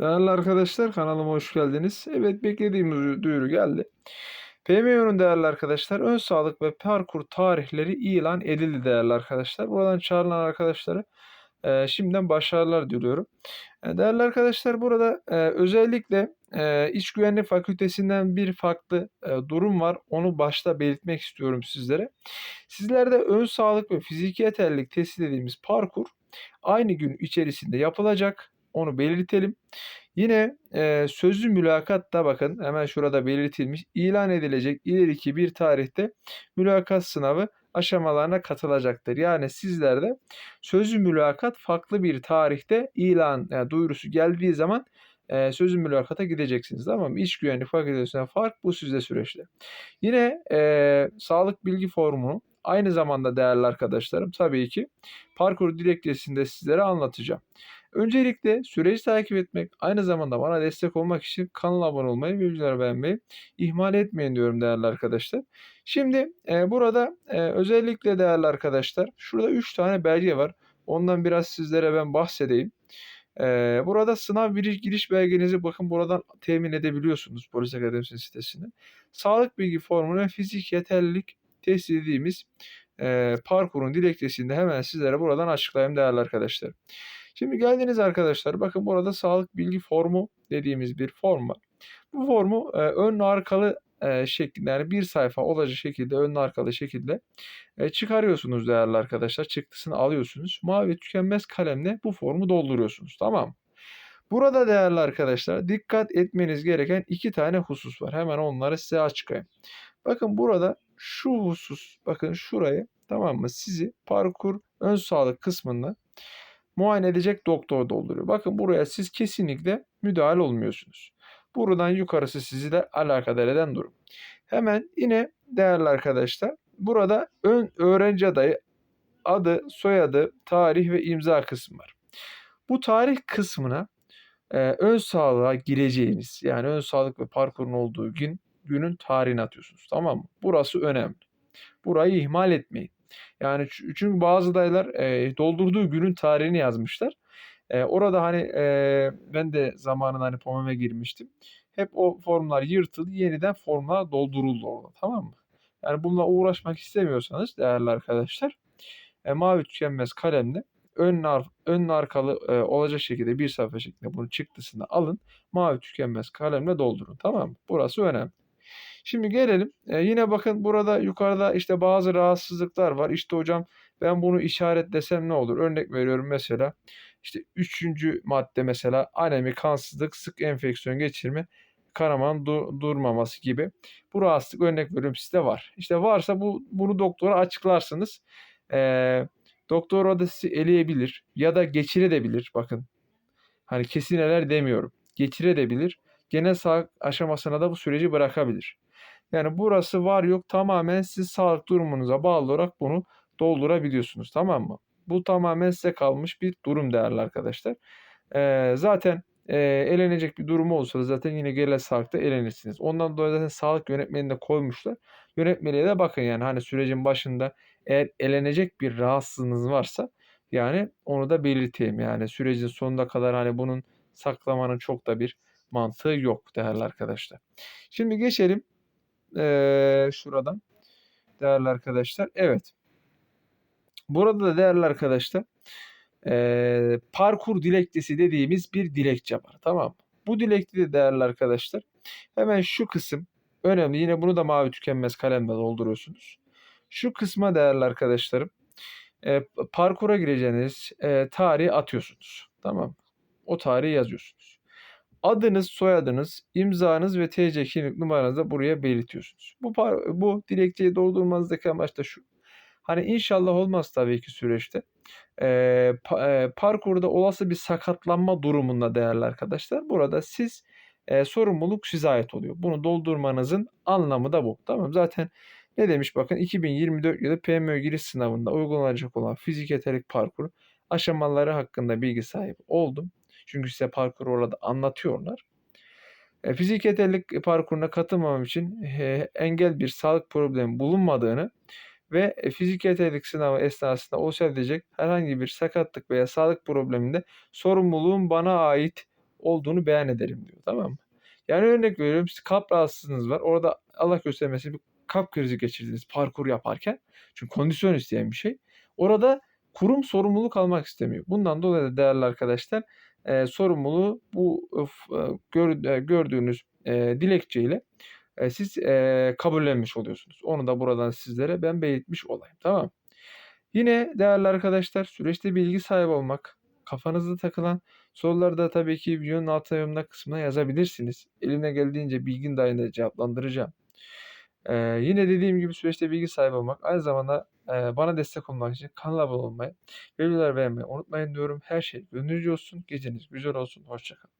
Değerli arkadaşlar kanalıma hoş geldiniz. Evet beklediğimiz duyuru geldi. PMO'nun değerli arkadaşlar ön sağlık ve parkur tarihleri ilan edildi değerli arkadaşlar. Buradan çağrılan arkadaşlara e, şimdiden başarılar diliyorum. E, değerli arkadaşlar burada e, özellikle e, iç güvenlik fakültesinden bir farklı e, durum var. Onu başta belirtmek istiyorum sizlere. Sizlerde ön sağlık ve fiziki yeterlilik testi dediğimiz parkur aynı gün içerisinde yapılacak. Onu belirtelim. Yine e, sözlü mülakatta bakın hemen şurada belirtilmiş ilan edilecek ileriki bir tarihte mülakat sınavı aşamalarına katılacaktır. Yani sizler de sözlü mülakat farklı bir tarihte ilan yani duyurusu geldiği zaman e, sözlü mülakata gideceksiniz. Tamam mı? İş güvenlik fakültesinden fark bu sizde süreçte. Yine e, sağlık bilgi formunu aynı zamanda değerli arkadaşlarım tabii ki parkur dilekçesinde sizlere anlatacağım. Öncelikle süreci takip etmek, aynı zamanda bana destek olmak için kanala abone olmayı ve videoları beğenmeyi ihmal etmeyin diyorum değerli arkadaşlar. Şimdi e, burada e, özellikle değerli arkadaşlar şurada 3 tane belge var. Ondan biraz sizlere ben bahsedeyim. E, burada sınav giriş, giriş belgenizi bakın buradan temin edebiliyorsunuz Polis Akademisi sitesinde. Sağlık bilgi formunu ve fizik yeterlilik test dediğimiz e, parkurun dilekçesinde hemen sizlere buradan açıklayayım değerli arkadaşlar. Şimdi geldiniz arkadaşlar. Bakın burada sağlık bilgi formu dediğimiz bir form var. Bu formu e, ön arkalı e, şeklinde yani bir sayfa olacak şekilde ön arkalı şekilde e, çıkarıyorsunuz değerli arkadaşlar. Çıktısını alıyorsunuz. Mavi tükenmez kalemle bu formu dolduruyorsunuz. Tamam Burada değerli arkadaşlar dikkat etmeniz gereken iki tane husus var. Hemen onları size açıklayayım. Bakın burada şu husus bakın şurayı tamam mı sizi parkur ön sağlık kısmında muayene edecek doktor dolduruyor. Bakın buraya siz kesinlikle müdahale olmuyorsunuz. Buradan yukarısı sizi de alakadar eden durum. Hemen yine değerli arkadaşlar burada ön öğrenci adayı adı, soyadı, tarih ve imza kısmı var. Bu tarih kısmına e, ön sağlığa gireceğiniz yani ön sağlık ve parkurun olduğu gün günün tarihini atıyorsunuz. Tamam mı? Burası önemli. Burayı ihmal etmeyin. Yani çünkü bazı dayılar e, doldurduğu günün tarihini yazmışlar. E, orada hani e, ben de zamanında hani POMEM'e girmiştim. Hep o formlar yırtıldı. Yeniden formlar dolduruldu orada. Tamam mı? Yani bununla uğraşmak istemiyorsanız değerli arkadaşlar e, mavi tükenmez kalemle ön, ön arkalı e, olacak şekilde bir sayfa şeklinde bunu çıktısını alın. Mavi tükenmez kalemle doldurun. Tamam mı? Burası önemli. Şimdi gelelim. E, yine bakın burada yukarıda işte bazı rahatsızlıklar var. İşte hocam ben bunu işaretlesem ne olur? Örnek veriyorum mesela. İşte üçüncü madde mesela anemi, kansızlık, sık enfeksiyon geçirme, kanamanın dur- durmaması gibi. Bu rahatsızlık örnek veriyorum sizde var. İşte varsa bu bunu doktora açıklarsınız. Ee, doktor o da sizi eleyebilir ya da geçirebilir. Bakın hani kesin eler demiyorum. Geçirebilir. Genel sağlık aşamasına da bu süreci bırakabilir. Yani burası var yok tamamen siz sağlık durumunuza bağlı olarak bunu doldurabiliyorsunuz. Tamam mı? Bu tamamen size kalmış bir durum değerli arkadaşlar. Ee, zaten e, elenecek bir durumu olsa da zaten yine genel sağlıkta elenirsiniz. Ondan dolayı zaten sağlık yönetmenini koymuşlar. Yönetmeliğe de bakın yani hani sürecin başında eğer elenecek bir rahatsızlığınız varsa yani onu da belirteyim. Yani sürecin sonuna kadar hani bunun saklamanın çok da bir mantığı yok değerli arkadaşlar. Şimdi geçelim ee, şuradan değerli arkadaşlar. Evet. Burada da değerli arkadaşlar e, parkur dilekçesi dediğimiz bir dilekçe var. Tamam? Bu dilekçe de değerli arkadaşlar hemen şu kısım önemli. Yine bunu da mavi tükenmez kalemle dolduruyorsunuz. Şu kısma değerli arkadaşlarım e, parkura gireceğiniz e, tarihi atıyorsunuz. Tamam? O tarihi yazıyorsunuz. Adınız, soyadınız, imzanız ve TC kimlik numaranızı buraya belirtiyorsunuz. Bu bu dilekçeyi doldurmanızdaki amaç da şu. Hani inşallah olmaz tabii ki süreçte. Ee, pa, e, parkurda olası bir sakatlanma durumunda değerli arkadaşlar. Burada siz e, sorumluluk size ait oluyor. Bunu doldurmanızın anlamı da bu. Tamam zaten ne demiş bakın 2024 yılı PMÖ giriş sınavında uygulanacak olan fizik yetenek parkuru aşamaları hakkında bilgi sahibi oldum. Çünkü size parkur orada anlatıyorlar. E, fizik yeterlilik parkuruna katılmam için e, engel bir sağlık problemi bulunmadığını ve e, fizik yeterlilik sınavı esnasında oluşabilecek herhangi bir sakatlık veya sağlık probleminde sorumluluğun bana ait olduğunu beyan ederim diyor. Tamam mı? Yani örnek veriyorum siz kalp rahatsızlığınız var. Orada Allah göstermesin bir kalp krizi geçirdiniz parkur yaparken. Çünkü kondisyon isteyen bir şey. Orada kurum sorumluluk almak istemiyor. Bundan dolayı da değerli arkadaşlar e, sorumluluğu bu e, gör, gördüğünüz e, dilekçeyle e, siz e, kabullenmiş oluyorsunuz. Onu da buradan sizlere ben belirtmiş olayım. Tamam Yine değerli arkadaşlar süreçte bilgi sahibi olmak, kafanızda takılan soruları da tabii ki videonun alt yorumlar kısmına yazabilirsiniz. Elimden geldiğince bilgin dahilinde cevaplandıracağım. Ee, yine dediğim gibi süreçte bilgi sahibi olmak, aynı zamanda bana destek olmak için kanala abone olmayı videoları beğenmeyi unutmayın diyorum. Her şey gönlünüzce olsun, geceniz güzel olsun, hoşçakalın.